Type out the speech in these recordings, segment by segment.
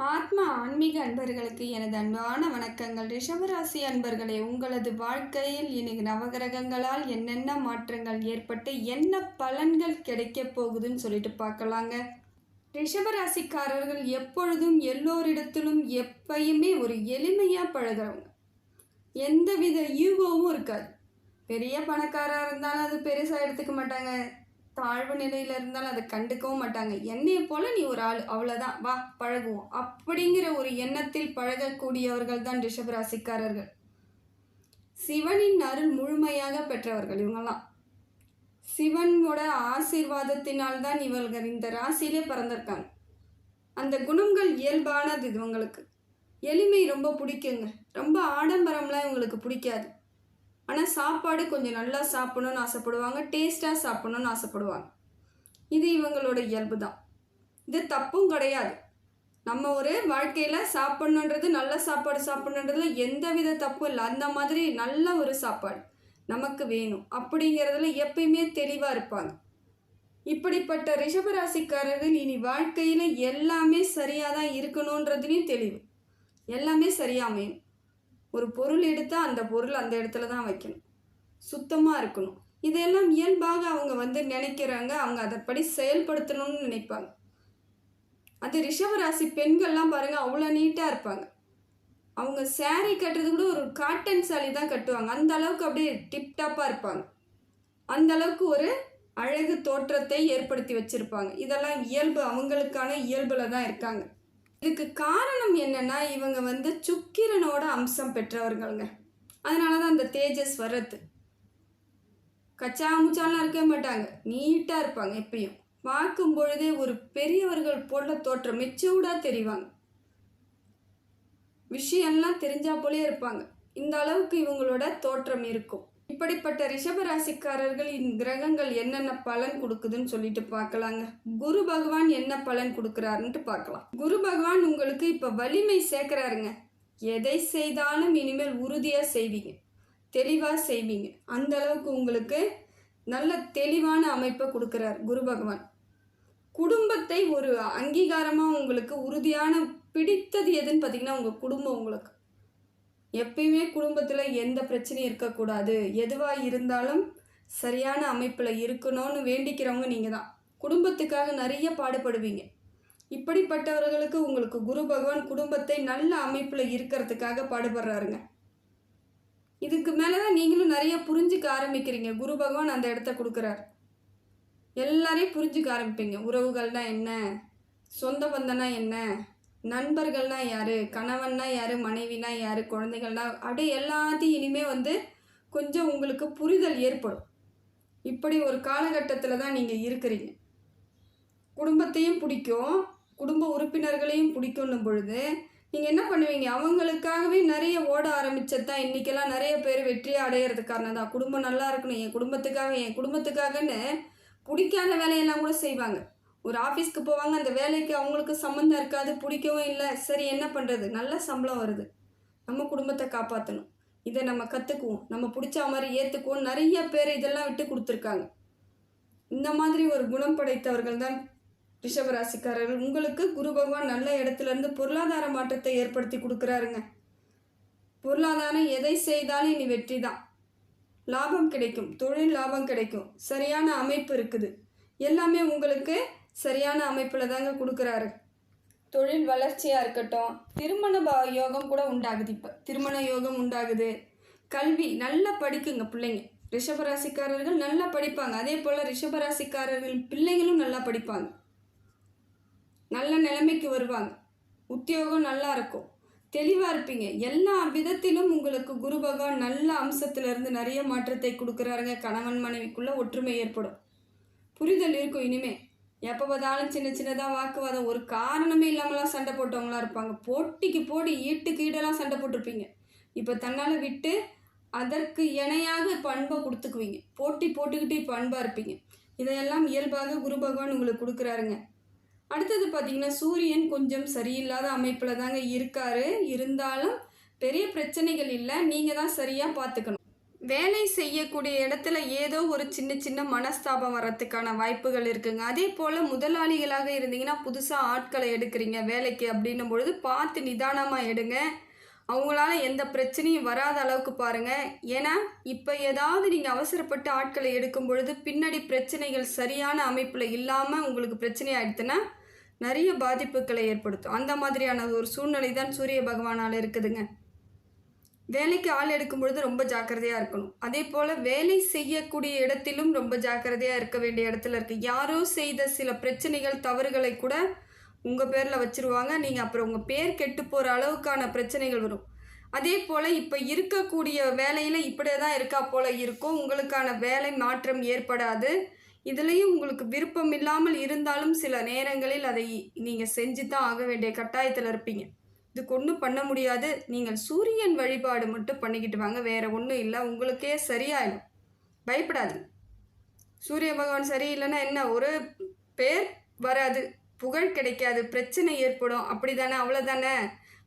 ஆத்மா ஆன்மீக அன்பர்களுக்கு எனது அன்பான வணக்கங்கள். ரிஷபராசி அன்பர்களே உங்களது வாழ்க்கையில் இன்னைக்கு நவகிரகங்களால் என்னென்ன மாற்றங்கள் ஏற்பட்டு என்ன பலன்கள் கிடைக்க போகுதுன்னு சொல்லிட்டு பார்க்கலாங்க. ரிஷபராசிக்காரர்கள் எப்பொழுதும் எல்லோரிடத்திலும் எப்பயுமே ஒரு எளிமையாக பழகிறவங்க. எந்தவித ஈகோவும் இருக்காது. பெரிய பணக்காரராக இருந்தாலும் அது பெருசாக எடுத்துக்க மாட்டாங்க. தாழ்வு நிலையில் இருந்தாலும் அதை கண்டுக்கவும் மாட்டாங்க. என்னைய போல நீ ஒரு ஆள். அவ்வளோதான் வா பழகுவோம். அப்படிங்கிற ஒரு எண்ணத்தில் பழகக்கூடியவர்கள் தான் ரிஷபராசிக்காரர்கள். சிவனின் அருள் முழுமையாக பெற்றவர்கள் இவங்கெல்லாம். சிவனோட ஆசீர்வாதத்தினால் தான் இவர்கள் இந்த ராசியிலே பிறந்திருக்காங்க. அந்த குணங்கள் இயல்பானது இவங்களுக்கு. எளிமை ரொம்ப பிடிக்குங்க. ரொம்ப ஆடம்பரம்லாம் இவங்களுக்கு பிடிக்காது. ஆனால் சாப்பாடு கொஞ்சம் நல்லா சாப்பிடணும்னு ஆசைப்படுவாங்க டேஸ்ட்டாக சாப்பிடணும்னு ஆசைப்படுவாங்க. இது இவங்களோட இயல்பு தான் இது தப்பும் கிடையாது. நம்ம ஒரு வாழ்க்கையில் சாப்பிட்ணுன்றது நல்ல சாப்பாடு சாப்பிட்ணுன்றதுல எந்த வித தப்பும் இல்லை. அந்த மாதிரி நல்ல ஒரு சாப்பாடு நமக்கு வேணும் அப்படிங்கிறதுல எப்பயுமே தெளிவாக இருப்பாங்க. இப்படிப்பட்ட ரிஷபராசிக்காரர்கள் இனி வாழ்க்கையில் எல்லாமே சரியாக தான் இருக்கணுன்றதுலேயும் தெளிவு. எல்லாமே சரியாக அமையும் ஒரு பொருள் எடுத்தால் அந்த பொருள் அந்த இடத்துல தான் வைக்கணும். சுத்தமாக இருக்கணும். இதையெல்லாம் இயல்பாக அவங்க வந்து நினைக்கிறாங்க. அவங்க அதைப்படி செயல்படுத்தணும்னு நினைப்பாங்க. அது ரிஷவராசி பெண்கள்லாம் பாருங்கள் அவ்வளோ நீட்டாக இருப்பாங்க. அவங்க சேரீ கட்டுறது கூட ஒரு காட்டன் சாலி தான் கட்டுவாங்க. அந்த அளவுக்கு அப்படியே டிப்டாப்பாக இருப்பாங்க. அந்த அளவுக்கு ஒரு அழகு தோற்றத்தை ஏற்படுத்தி வச்சுருப்பாங்க. இதெல்லாம் இயல்பு அவங்களுக்கான இயல்பில் தான் இருக்காங்க. இதுக்கு காரணம் என்னென்னா இவங்க வந்து சுக்கிரனோட அம்சம் பெற்றவர்கள்ங்க. அதனால தான் அந்த தேஜஸ் வர்றது. கச்சா முச்சாலாம் இருக்கவே மாட்டாங்க. நீட்டாக இருப்பாங்க எப்பயும். பார்க்கும் பொழுதே ஒரு பெரியவர்கள் போல தோற்றம் மெச்சூர்டாக தெரிவாங்க. விஷயம்லாம் தெரிஞ்சா போலே இருப்பாங்க. இந்த அளவுக்கு இவங்களோட தோற்றம் இருக்கும். இப்படிப்பட்ட ரிஷபராசிக்காரர்கள் இந்த கிரகங்கள் என்னென்ன பலன் கொடுக்குதுன்னு சொல்லிட்டு பார்க்கலாங்க. குரு பகவான் என்ன பலன் கொடுக்குறாருன்ட்டு பார்க்கலாம். குரு பகவான் உங்களுக்கு இப்போ வலிமை சேர்க்குறாருங்க. எதை செய்தாலும் இனிமேல் உறுதியாக செய்வீங்க. தெளிவாக செய்வீங்க. அந்த அளவுக்கு உங்களுக்கு நல்ல தெளிவான அமைப்பை கொடுக்குறார் குரு பகவான். குடும்பத்தை ஒரு அங்கீகாரமாக உங்களுக்கு உறுதியான பிடித்தது எதுன்னு பார்த்தீங்கன்னா உங்கள் குடும்பம் உங்களுக்கு. எப்பயுமே குடும்பத்தில் எந்த பிரச்சனையும் இருக்கக்கூடாது. எதுவாக இருந்தாலும் சரியான அமைப்பில் இருக்கணும்னு வேண்டிக்கிறவங்க நீங்கள் தான் குடும்பத்துக்காக நிறைய பாடுபடுவீங்க. இப்படிப்பட்டவர்களுக்கு உங்களுக்கு குரு பகவான் குடும்பத்தை நல்ல அமைப்பில் இருக்கிறதுக்காக பாடுபடுறாருங்க. இதுக்கு மேலே தான் நீங்களும் நிறைய புரிஞ்சுக்க ஆரம்பிக்கிறீங்க. குரு பகவான் அந்த இடத்த கொடுக்குறாரு. எல்லாரையும் புரிஞ்சுக்க ஆரம்பிப்பீங்க. உறவுகள்னால் என்ன? சொந்த பந்தனா என்ன? நண்பர்கள்னா யார்? கணவன்னா யார்? மனைவினா யார்? குழந்தைகள்னா அப்படியே எல்லாத்தையும் இனிமே வந்து கொஞ்சம் உங்களுக்கு புரிதல் ஏற்படும். இப்படி ஒரு காலகட்டத்தில் தான் நீங்கள் இருக்கிறீங்க. குடும்பத்தையும் பிடிக்கும். குடும்ப உறுப்பினர்களையும் பிடிக்கும்னும் பொழுது நீங்கள் என்ன பண்ணுவீங்க? அவங்களுக்காகவே நிறைய ஓட ஆரம்பிச்சது தான். இன்றைக்கெல்லாம் நிறைய பேர் வெற்றியை அடையிறதுக்கு காரணம் தான். குடும்பம் நல்லா இருக்கணும். என் குடும்பத்துக்காக என் குடும்பத்துக்காகன்னு பிடிக்காத வேலையெல்லாம் கூட செய்வாங்க. ஒரு ஆஃபீஸ்க்கு போவாங்க அந்த வேலைக்கு அவங்களுக்கு சம்மந்தம் இருக்காது பிடிக்கவும் இல்லை. சரி என்ன பண்ணுறது நல்ல சம்பளம் வருது. நம்ம குடும்பத்தை காப்பாற்றணும் இதை நம்ம கற்றுக்குவோம் நம்ம பிடிச்ச மாதிரி ஏற்றுக்குவோம் நிறைய பேர் இதெல்லாம் விட்டு கொடுத்துருக்காங்க. இந்த மாதிரி ஒரு குணம் படைத்தவர்கள் தான் ரிஷபராசிக்காரர்கள். உங்களுக்கு குரு பகவான் நல்ல இடத்துலேருந்து பொருளாதார மாற்றத்தை ஏற்படுத்தி கொடுக்குறாருங்க. பொருளாதாரம் எதை செய்தாலும் இனி வெற்றி தான். லாபம் கிடைக்கும். தொழில் லாபம் கிடைக்கும். சரியான அமைப்பு இருக்குது. எல்லாமே உங்களுக்கு சரியான அமைப்பில் தாங்க கொடுக்குறாரு. தொழில் வளர்ச்சியாக இருக்கட்டும் திருமண ப யோகம் கூட உண்டாகுது இப்போ. திருமண யோகம் உண்டாகுது. கல்வி நல்லா படிக்குங்க பிள்ளைங்க. ரிஷபராசிக்காரர்கள் நல்லா படிப்பாங்க. அதே போல் ரிஷபராசிக்காரர்கள் பிள்ளைங்களும் நல்லா படிப்பாங்க. நல்ல நிலைமைக்கு வருவாங்க. உத்தியோகம் நல்லா இருக்கும். தெளிவாக இருப்பீங்க. எல்லா விதத்திலும் உங்களுக்கு குரு பகவான் நல்ல அம்சத்திலிருந்து நிறைய மாற்றத்தை கொடுக்குறாருங்க. கணவன் மனைவிக்குள்ள ஒற்றுமை ஏற்படும். புரிதல் இருக்கும் இனிமே. எப்போ பார்த்தாலும் சின்ன சின்னதாக வாக்குவாதம். ஒரு காரணமே இல்லாமலாம் சண்டை போட்டவங்களாம் இருப்பாங்க. போட்டிக்கு போடி ஈட்டுக்கு ஈடெல்லாம் சண்டை போட்டிருப்பீங்க. இப்போ தன்னால் விட்டு அதற்கு இணையாக இப்போ அன்பை கொடுத்துக்குவீங்க. போட்டி போட்டுக்கிட்டு இப்போ அன்பாக இருப்பீங்க. இதையெல்லாம் இயல்பாக குரு பகவான் உங்களுக்கு கொடுக்குறாருங்க. அடுத்தது பார்த்தீங்கன்னா சூரியன் கொஞ்சம் சரியில்லாத அமைப்பில் தாங்க இருக்காரு. இருந்தாலும் பெரிய பிரச்சனைகள் இல்லை. நீங்கள் தான் சரியாக பார்த்துக்கணும் வேலை செய்யக்கூடிய இடத்துல ஏதோ ஒரு சின்ன சின்ன மனஸ்தாபம் வர்றதுக்கான வாய்ப்புகள் இருக்குங்க. அதே போல் முதலாளிகளாக இருந்தீங்கன்னா புதுசாக ஆட்களை எடுக்கிறீங்க வேலைக்கு அப்படின்னும் பொழுது பார்த்து நிதானமாக எடுங்க. அவங்களால எந்த பிரச்சனையும் வராத அளவுக்கு பாருங்கள் ஏன்னா இப்போ ஏதாவது நீங்கள் அவசரப்பட்டு ஆட்களை எடுக்கும் பொழுது பின்னாடி பிரச்சனைகள் சரியான அமைப்பில் இல்லாமல் உங்களுக்கு பிரச்சனை நிறைய பாதிப்புகளை ஏற்படுத்தும். அந்த மாதிரியான ஒரு சூழ்நிலை தான் சூரிய பகவானால் இருக்குதுங்க. வேலைக்கு ஆள் எடுக்கும் பொழுது ரொம்ப ஜாக்கிரதையாக இருக்கணும். அதே போல் வேலை செய்யக்கூடிய இடத்திலும் ரொம்ப ஜாக்கிரதையாக இருக்க வேண்டிய இடத்துல இருக்குது யாரோ செய்த சில பிரச்சனைகள் தவறுகளை கூட உங்கள் பேரில் வச்சுருவாங்க. நீங்கள் அப்புறம் உங்கள் பேர் கெட்டு போகிற அளவுக்கான பிரச்சனைகள் வரும். அதே போல் இப்போ இருக்கக்கூடிய வேலையில் இப்படியே தான் இருக்கா போல் இருக்கும் உங்களுக்கான வேலை மாற்றம் ஏற்படாது. இதுலேயும் உங்களுக்கு விருப்பம் இல்லாமல் இருந்தாலும் சில நேரங்களில் அதை நீங்கள் செஞ்சு தான் ஆக வேண்டிய கட்டாயத்தில் இருப்பீங்க. இதுக்கு ஒன்றும் பண்ண முடியாது. நீங்கள் சூரியன் வழிபாடு மட்டும் பண்ணிக்கிட்டு வாங்க. வேறு ஒன்றும் இல்லை. உங்களுக்கே சரியாயிடும். பயப்படாது சூரிய பகவான் சரியில்லைன்னா என்ன? ஒரு பேர் வராது. புகழ் கிடைக்காது. பிரச்சனை ஏற்படும். அப்படி தானே அவ்வளோதானே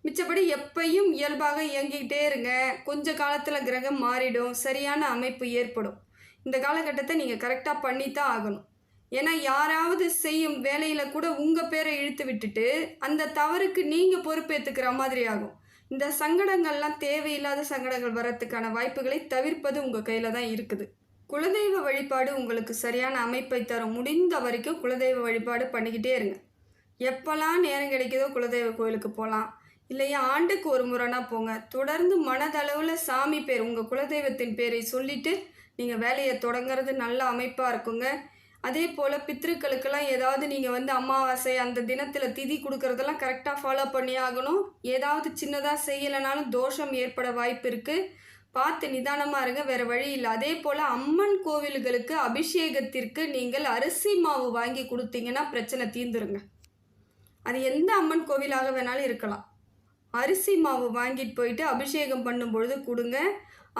மிச்சப்படி எப்பையும் இயல்பாக இயங்கிக்கிட்டே இருங்க. கொஞ்ச காலத்தில் கிரகம் மாறிடும். சரியான அமைப்பு ஏற்படும். இந்த காலகட்டத்தை நீங்கள் கரெக்டாக பண்ணித்தான் ஆகணும். ஏன்னா யாராவது செய்யும் வேலையில் கூட உங்கள் பேரை இழுத்து விட்டுட்டு அந்த தவறுக்கு நீங்கள் பொறுப்பேற்றுக்கிற மாதிரி ஆகும். இந்த சங்கடங்கள்லாம் தேவையில்லாத சங்கடங்கள் வரத்துக்கான வாய்ப்புகளை தவிர்ப்பது உங்கள் கையில் தான் இருக்குது. குலதெய்வ வழிபாடு உங்களுக்கு சரியான அமைப்பை தரும். முடிந்த வரைக்கும் குலதெய்வ வழிபாடு பண்ணிக்கிட்டே இருங்க. எப்போல்லாம் நேரம் கிடைக்குதோ குலதெய்வ கோயிலுக்கு போகலாம் இல்லையா ஆண்டுக்கு ஒரு முறைனா போங்க. தொடர்ந்து மனதளவில் சாமி பேர் உங்கள் குலதெய்வத்தின் பேரை சொல்லிவிட்டு நீங்கள் வேலையை தொடங்குறது நல்ல அமைப்பாக இருக்குங்க. அதே போல் பித்திருக்களுக்கெல்லாம் ஏதாவது நீங்கள் வந்து அமாவாசை அந்த தினத்தில் திதி கொடுக்குறதெல்லாம் கரெக்டாக ஃபாலோ பண்ணி ஆகணும். ஏதாவது சின்னதாக செய்யலைனாலும் தோஷம் ஏற்பட வாய்ப்பு இருக்குது பார்த்து நிதானமாக இருங்க வேறு வழி இல்லை. அதே போல் அம்மன் கோவில்களுக்கு அபிஷேகத்திற்கு நீங்கள் அரிசி மாவு வாங்கி கொடுத்தீங்கன்னா பிரச்சனை தீர்ந்துருங்க. அது எந்த அம்மன் கோவிலாக வேணாலும் இருக்கலாம். அரிசி மாவு வாங்கிட்டு போயிட்டு அபிஷேகம் பண்ணும் பொழுது கொடுங்க.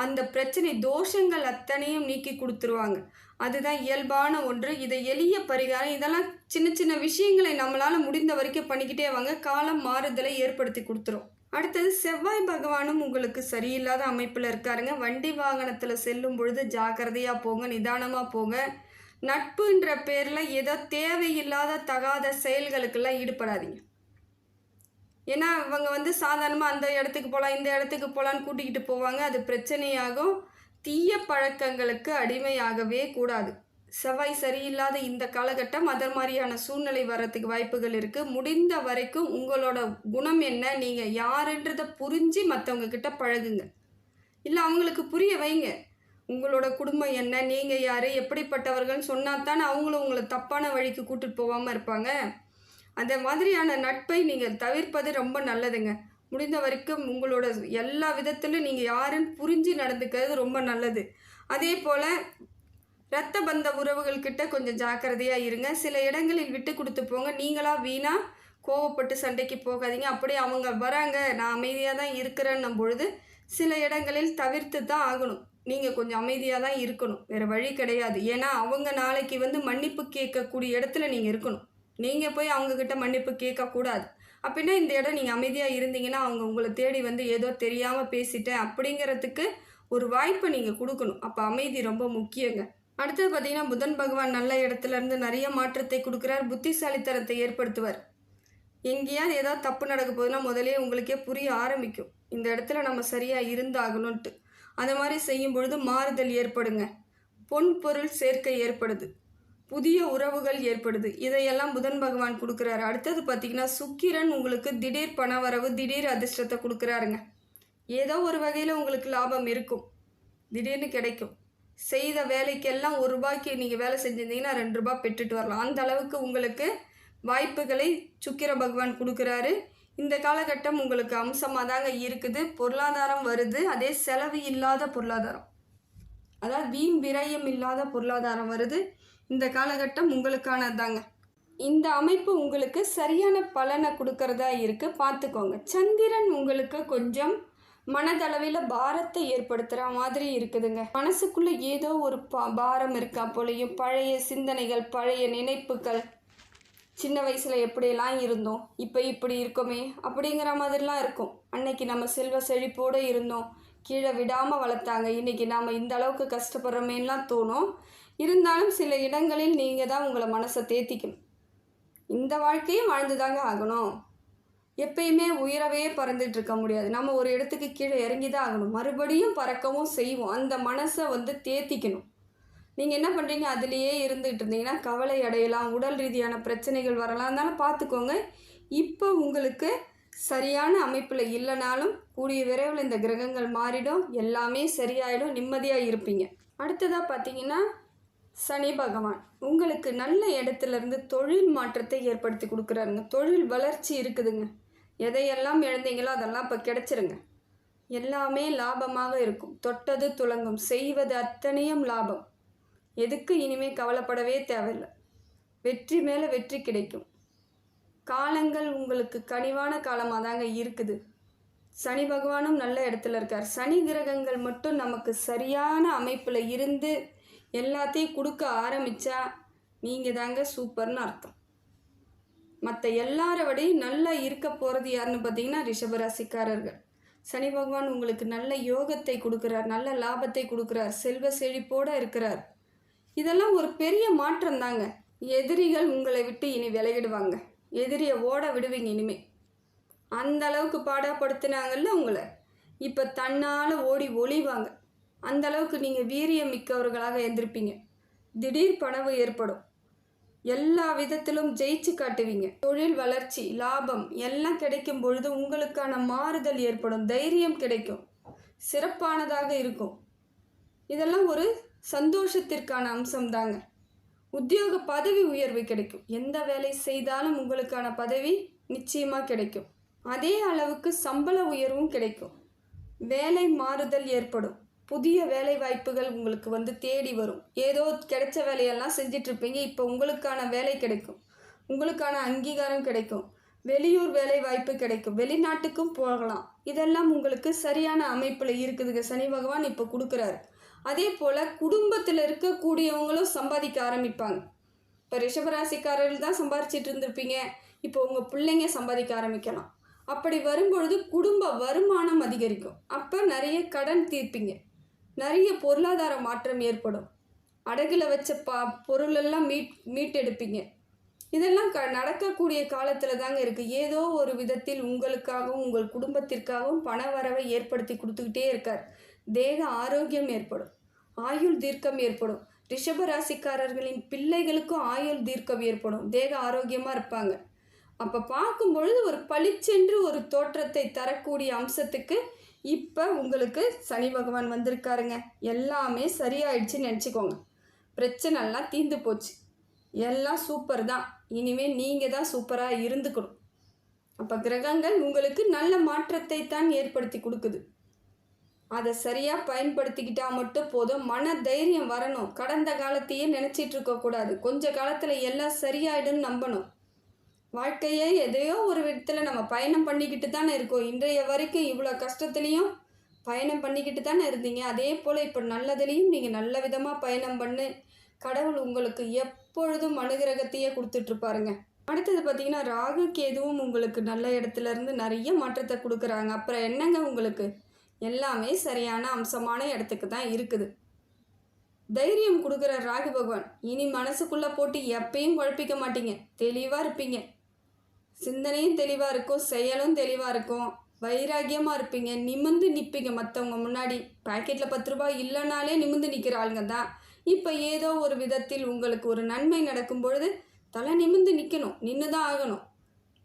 அந்த பிரச்சனை தோஷங்கள் அத்தனையும் நீக்கி கொடுத்துருவாங்க. அதுதான் இயல்பான ஒன்று. இதை எளிய பரிகாரம். இதெல்லாம் சின்ன சின்ன விஷயங்களை நம்மளால் முடிந்த வரைக்கும் பண்ணிக்கிட்டே வாங்க. காலம் மாறுதலை ஏற்படுத்தி கொடுத்துரும். அடுத்தது செவ்வாய் பகவானும் உங்களுக்கு சரியில்லாத அமைப்பில் இருக்காருங்க. வண்டி வாகனத்தில் செல்லும் பொழுது ஜாக்கிரதையாக போங்க நிதானமாக போங்க. நட்புன்ற பேரில் ஏதோ தேவையில்லாத தகாத செயல்களுக்கெல்லாம் ஈடுபடாதீங்க. ஏன்னா இவங்க வந்து சாதாரணமாக அந்த இடத்துக்கு போகலாம் இந்த இடத்துக்கு போகலான்னு கூட்டிக்கிட்டு போவாங்க. அது பிரச்சனையாகும். தீய பழக்கங்களுக்கு அடிமையாகவே கூடாது. செவ்வாய் சரியில்லாத இந்த காலகட்டம் அதர் மாதிரியான சூழ்நிலை வர்றதுக்கு வாய்ப்புகள் இருக்குது முடிந்த வரைக்கும் உங்களோட குணம் என்ன? நீங்கள் யாருன்றதை புரிஞ்சு மற்றவங்க கிட்ட பழகுங்க. இல்லை அவங்களுக்கு புரிய வைங்க. உங்களோட குடும்பம் என்ன? நீங்கள் யார்? எப்படிப்பட்டவர்கள்னு சொன்னால் தானே அவங்களும் உங்களை தப்பான வழிக்கு கூட்டிகிட்டு போகாமல் இருப்பாங்க. அந்த மாதிரியான நட்பை நீங்கள் தவிர்ப்பது ரொம்ப நல்லதுங்க. முடிந்த வரைக்கும் உங்களோட எல்லா விதத்திலும் நீங்கள் யாருன்னு புரிஞ்சு நடந்துக்கிறது ரொம்ப நல்லது. அதே போல் இரத்த பந்த உறவுகள்கிட்ட கொஞ்சம் ஜாக்கிரதையாக இருங்க. சில இடங்களில் விட்டு கொடுத்து போங்க. நீங்களாக வீணாக கோவப்பட்டு சண்டைக்கு போகாதீங்க. அப்படியே அவங்க வராங்க. நான் அமைதியாக தான் இருக்கிறேன்னும் பொழுது சில இடங்களில் தவிர்த்து தான் ஆகணும். நீங்கள் கொஞ்சம் அமைதியாக தான் இருக்கணும். வேறு வழி கிடையாது. ஏன்னா அவங்க நாளைக்கு வந்து மன்னிப்பு கேட்கக்கூடிய இடத்துல நீங்கள் இருக்கணும். நீங்கள் போய் அவங்கக்கிட்ட மன்னிப்பு கேட்கக்கூடாது அப்படின்னா இந்த இடம் நீங்கள் அமைதியாக இருந்தீங்கன்னா அவங்க உங்களை தேடி வந்து ஏதோ தெரியாமல் பேசிட்டேன் அப்படிங்கிறதுக்கு ஒரு வாய்ப்பை நீங்கள் கொடுக்கணும். அப்போ அமைதி ரொம்ப முக்கியங்க. அடுத்தது பார்த்தீங்கன்னா புதன் பகவான் நல்ல இடத்துல இருந்து நிறைய மாற்றத்தை கொடுக்குறார். புத்திசாலித்தனத்தை ஏற்படுத்துவார். எங்கேயாவது ஏதாவது தப்பு நடக்க போதுன்னா முதலே உங்களுக்கே புரிய ஆரம்பிக்கும். இந்த இடத்துல நம்ம சரியாக இருந்தாகணும்ன்ட்டு. அந்த மாதிரி செய்யும் பொழுது மாறுதல் ஏற்படுங்க. பொன் பொருள் சேர்க்கை ஏற்படுது. புதிய உறவுகள் ஏற்படுது. இதையெல்லாம் புதன் பகவான் கொடுக்குறாரு. அடுத்தது பார்த்தீங்கன்னா சுக்கிரன் உங்களுக்கு திடீர் பணவரவு திடீர் அதிர்ஷ்டத்தை கொடுக்குறாருங்க. ஏதோ ஒரு வகையில் உங்களுக்கு லாபம் இருக்கும். திடீர்னு கிடைக்கும். செய்த வேலைக்கெல்லாம் ஒரு ரூபாய்க்கு நீங்கள் வேலை செஞ்சிருந்தீங்கன்னா ரெண்டு ரூபாய் பெற்றுட்டு வரலாம். அந்த அளவுக்கு உங்களுக்கு வாய்ப்புகளை சுக்கிர பகவான் கொடுக்குறாரு. இந்த காலகட்டம் உங்களுக்கு அம்சமாக தாங்க இருக்குது. பொருளாதாரம் வருது. அதே செலவு இல்லாத பொருளாதாரம். அதாவது வீண் விரயம் இல்லாத பொருளாதாரம் வருது. இந்த காலகட்டம் உங்களுக்கானது தாங்க இந்த அமைப்பு உங்களுக்கு சரியான பலனை கொடுக்கறதா இருக்குது பார்த்துக்கோங்க. சந்திரன் உங்களுக்கு கொஞ்சம் மனதளவில் பாரத்தை ஏற்படுத்துகிற மாதிரி இருக்குதுங்க. மனசுக்குள்ளே ஏதோ ஒரு பா பாரம் இருக்கா போலையும் பழைய சிந்தனைகள் பழைய நினைப்புகள். சின்ன வயசில் எப்படியெல்லாம் இருந்தோம் இப்போ இப்படி இருக்கோமே அப்படிங்கிற மாதிரிலாம் இருக்கும். அன்னைக்கு நம்ம செல்வ செழிப்போடு இருந்தோம். கீழே விடாமல் வளர்த்தாங்க. இன்றைக்கி நாம் இந்த அளவுக்கு கஷ்டப்படுறோமேலாம் தோணும். இருந்தாலும் சில இடங்களில் நீங்கள் தான் உங்களை மனசை தேத்திக்கணும். இந்த வாழ்க்கையும் வாழ்ந்து தாங்க ஆகணும். எப்பயுமே உயரவே பறந்துட்டு இருக்க முடியாது. நம்ம ஒரு இடத்துக்கு கீழே இறங்கி தான் ஆகணும். மறுபடியும் பறக்கவும் செய்வோம். அந்த மனசை வந்து தேத்திக்கணும். நீங்கள் என்ன பண்ணுறீங்க அதுலேயே இருந்துகிட்டு இருந்தீங்கன்னா கவலை அடையலாம் உடல் ரீதியான பிரச்சனைகள் வரலாம். தானே பார்த்துக்கோங்க. இப்போ உங்களுக்கு சரியான அமைப்பில் இல்லைனாலும் கூடிய விரைவில் இந்த கிரகங்கள் மாறிடும். எல்லாமே சரியாயிடும். நிம்மதியாக இருப்பீங்க. அடுத்ததாக பார்த்தீங்கன்னா சனி பகவான் உங்களுக்கு நல்ல இடத்துல இருந்து தொழில் மாற்றத்தை ஏற்படுத்தி கொடுக்குறாருங்க. தொழில் வளர்ச்சி இருக்குதுங்க. எதையெல்லாம் இழந்தீங்களோ அதெல்லாம் இப்போ கிடைச்சிருங்க. எல்லாமே லாபமாக இருக்கும். தொட்டது துளங்கும். செய்வது அத்தனையும் லாபம். எதுக்கு இனிமே கவலைப்படவே தேவையில்லை. வெற்றி மேலே வெற்றி கிடைக்கும். காலங்கள் உங்களுக்கு கனிவான காலமாக தாங்க இருக்குது. சனி பகவானும் நல்ல இடத்துல இருக்கார். சனி கிரகங்கள் மட்டும் நமக்கு சரியான அமைப்பில் இருந்து எல்லாத்தையும் கொடுக்க ஆரம்பித்தா நீங்கள் தாங்க சூப்பர்னு அர்த்தம். மற்ற எல்லாரை விட நல்லா இருக்க போகிறது யாருன்னு பார்த்தீங்கன்னா ரிஷபராசிக்காரர்கள். சனி பகவான் உங்களுக்கு நல்ல யோகத்தை கொடுக்குறார் நல்ல லாபத்தை கொடுக்குறார் செல்வ செழிப்போடு இருக்கிறார். இதெல்லாம் ஒரு பெரிய மாற்றம் தாங்க. எதிரிகள் உங்களை விட்டு இனி விலகிடுவாங்க. எதிரியை ஓட விடுவீங்க இனிமே. அந்த அளவுக்கு பாடாப்படுத்தினாங்கல்ல உங்களை. இப்போ தன்னால் ஓடி ஒளிவாங்க. அந்த அளவுக்கு நீங்கள் வீரியம் மிக்கவர்களாக எந்திருப்பீங்க. திடீர் பணவு ஏற்படும். எல்லா விதத்திலும் ஜெயிச்சு காட்டுவீங்க. தொழில் வளர்ச்சி லாபம் எல்லாம் கிடைக்கும் பொழுது உங்களுக்கான மாறுதல் ஏற்படும். தைரியம் கிடைக்கும். சிறப்பானதாக இருக்கும். இதெல்லாம் ஒரு சந்தோஷத்திற்கான அம்சம் தாங்க உத்தியோக பதவி உயர்வு கிடைக்கும். எந்த வேலை செய்தாலும் உங்களுக்கான பதவி நிச்சயமாக கிடைக்கும். அதே அளவுக்கு சம்பள உயர்வும் கிடைக்கும். வேலை மாறுதல் ஏற்படும். புதிய வேலை வாய்ப்புகள் உங்களுக்கு வந்து தேடி வரும். ஏதோ கிடைச்ச வேலையெல்லாம் செஞ்சிட்ருப்பீங்க. இப்போ உங்களுக்கான வேலை கிடைக்கும். உங்களுக்கான அங்கீகாரம் கிடைக்கும். வெளியூர் வேலை வாய்ப்பு கிடைக்கும். வெளிநாட்டுக்கும் போகலாம். இதெல்லாம் உங்களுக்கு சரியான அமைப்பில் இருக்குதுங்க. சனி பகவான் இப்போ கொடுக்குறாரு. அதே போல் குடும்பத்தில் இருக்கக்கூடியவங்களும் சம்பாதிக்க ஆரம்பிப்பாங்க. இப்போ ரிஷபராசிக்காரர்கள் தான் சம்பாரிச்சிட்டு இருந்திருப்பீங்க. இப்போ உங்கள் பிள்ளைங்க சம்பாதிக்க ஆரம்பிக்கலாம். அப்படி வரும்பொழுது குடும்ப வருமானம் அதிகரிக்கும். அப்போ நிறைய கடன் தீர்ப்பீங்க. நிறைய பொருளாதார மாற்றம் ஏற்படும். அடகுல வச்ச பா பொருளெல்லாம் மீட் மீட்டெடுப்பீங்க. இதெல்லாம் க நடக்கக்கூடிய காலத்தில் தாங்க இருக்குது ஏதோ ஒரு விதத்தில் உங்களுக்காகவும் உங்கள் குடும்பத்திற்காகவும் பண வரவை ஏற்படுத்தி கொடுத்துக்கிட்டே இருக்கார். தேக ஆரோக்கியம் ஏற்படும். ஆயுள் தீர்க்கம் ஏற்படும். ரிஷப ராசிக்காரர்களின் பிள்ளைகளுக்கும் ஆயுள் தீர்க்கம் ஏற்படும். தேக ஆரோக்கியமாக இருப்பாங்க. அப்போ பார்க்கும் பொழுது ஒரு பளிச்சென்று ஒரு தோற்றத்தை தரக்கூடிய அம்சத்துக்கு இப்போ உங்களுக்கு சனி பகவான் வந்திருக்காருங்க. எல்லாமே சரியாயிடுச்சுன்னு நினச்சிக்கோங்க. பிரச்சனைலாம் தீர்ந்து போச்சு. எல்லாம் சூப்பர் தான். இனிமேல் நீங்கள் தான் சூப்பராக இருந்துக்கணும். அப்போ கிரகங்கள் உங்களுக்கு நல்ல மாற்றத்தை தான் ஏற்படுத்தி கொடுக்குது. அதை சரியாக பயன்படுத்திக்கிட்டா மட்டும் போதும். மன தைரியம் வரணும். கடந்த காலத்தையே நினச்சிட்டு இருக்கக்கூடாது. கொஞ்ச காலத்தில் எல்லாம் சரியாயிடும்னு நம்பணும். வாழ்க்கையே எதையோ ஒரு விதத்தில் நம்ம பயணம் பண்ணிக்கிட்டு தானே இருக்கோம். இன்றைய வரைக்கும் இவ்வளோ கஷ்டத்துலேயும் பயணம் பண்ணிக்கிட்டு தானே இருந்தீங்க. அதே போல் இப்போ நல்லதுலேயும் நீங்கள் நல்ல விதமாக பயணம் பண்ணு கடவுள் உங்களுக்கு எப்பொழுதும் அனுகிரகத்தையே கொடுத்துட்ருப்பாருங்க அடுத்தது பார்த்தீங்கன்னா ராகு கேதுவும் உங்களுக்கு நல்ல இடத்துல இருந்து நிறைய மாற்றத்தை கொடுக்குறாங்க. அப்புறம் என்னங்க உங்களுக்கு? எல்லாமே சரியான அம்சமான இடத்துக்கு தான் இருக்குது. தைரியம் கொடுக்குற ராகு பகவான் இனி மனசுக்குள்ளே போட்டு எப்பயும் குழப்பிக்க மாட்டீங்க. தெளிவாக இருப்பீங்க. சிந்தனையும் தெளிவாக இருக்கும் செயலும் தெளிவாக இருக்கும். வைராகியமாக இருப்பீங்க. நிமிந்து நிற்பீங்க மற்றவங்க முன்னாடி பாக்கெட்டில் பத்து ரூபாய் இல்லைனாலே நிமிந்து நிற்கிற ஆளுங்க தான். இப்போ ஏதோ ஒரு விதத்தில் உங்களுக்கு ஒரு நன்மை நடக்கும் பொழுது தலை நிமிந்து நிற்கணும் நின்று தான் ஆகணும்.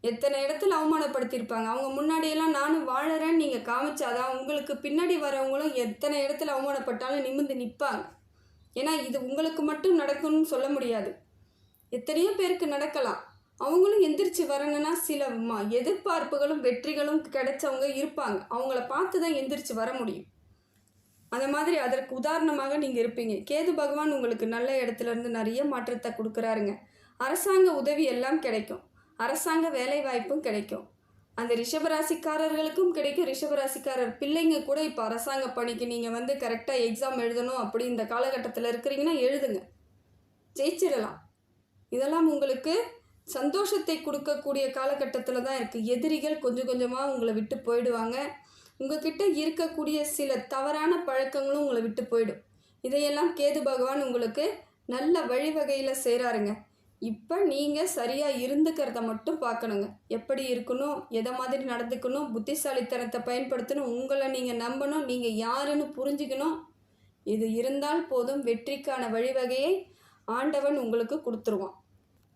எத்தனை இடத்துல அவமானப்படுத்தியிருப்பாங்க. அவங்க முன்னாடியெல்லாம் நானும் வாழறேன்னு நீங்கள் காமிச்சாதான் உங்களுக்கு பின்னாடி வரவங்களும் எத்தனை இடத்துல அவமானப்பட்டாலும் நிமிந்து நிற்பாங்க ஏன்னா இது உங்களுக்கு மட்டும் நடக்கும்னு சொல்ல முடியாது. எத்தனையோ பேருக்கு நடக்கலாம். அவங்களும் எந்திரிச்சு வரணும்னா சில எதிர்பார்ப்புகளும் வெற்றிகளும் கிடைச்சவங்க இருப்பாங்க. அவங்கள பார்த்து தான் எந்திரிச்சு வர முடியும். அந்த மாதிரி அதற்கு உதாரணமாக நீங்கள் இருப்பீங்க. கேது பகவான் உங்களுக்கு நல்ல இடத்துல இருந்து நிறைய மாற்றத்தை கொடுக்குறாருங்க. அரசாங்க உதவி எல்லாம் கிடைக்கும். அரசாங்க வேலை வாய்ப்பும் கிடைக்கும். அந்த ரிஷபராசிக்காரர்களுக்கும் கிடைக்கும். ரிஷபராசிக்காரர் பிள்ளைங்க கூட இப்போ அரசாங்க பணிக்கு நீங்கள் வந்து கரெக்டாக எக்ஸாம் எழுதணும் அப்படி இந்த காலகட்டத்தில் இருக்கிறீங்கன்னா எழுதுங்க. ஜெயிச்சிடலாம். இதெல்லாம் உங்களுக்கு சந்தோஷத்தை கொடுக்கக்கூடிய காலகட்டத்தில் தான் இருக்குது எதிரிகள் கொஞ்சம் கொஞ்சமாக உங்களை விட்டு போயிடுவாங்க. உங்ககிட்ட இருக்கக்கூடிய சில தவறான பழக்கங்களும் உங்களை விட்டு போயிடும். இதையெல்லாம் கேது பகவான் உங்களுக்கு நல்ல வழிவகையில் செய்கிறாருங்க இப்போ நீங்கள் சரியாக இருந்துக்கிறத மட்டும் பார்க்கணுங்க. எப்படி இருக்கணும் எதை மாதிரி நடந்துக்கணும் புத்திசாலித்தனத்தை பயன்படுத்தணும் உங்களை நீங்கள் நம்பணும் நீங்கள் யாருன்னு புரிஞ்சுக்கணும். இது இருந்தால் போதும் வெற்றிக்கான வழிவகையை ஆண்டவன் உங்களுக்கு கொடுத்துருவான்.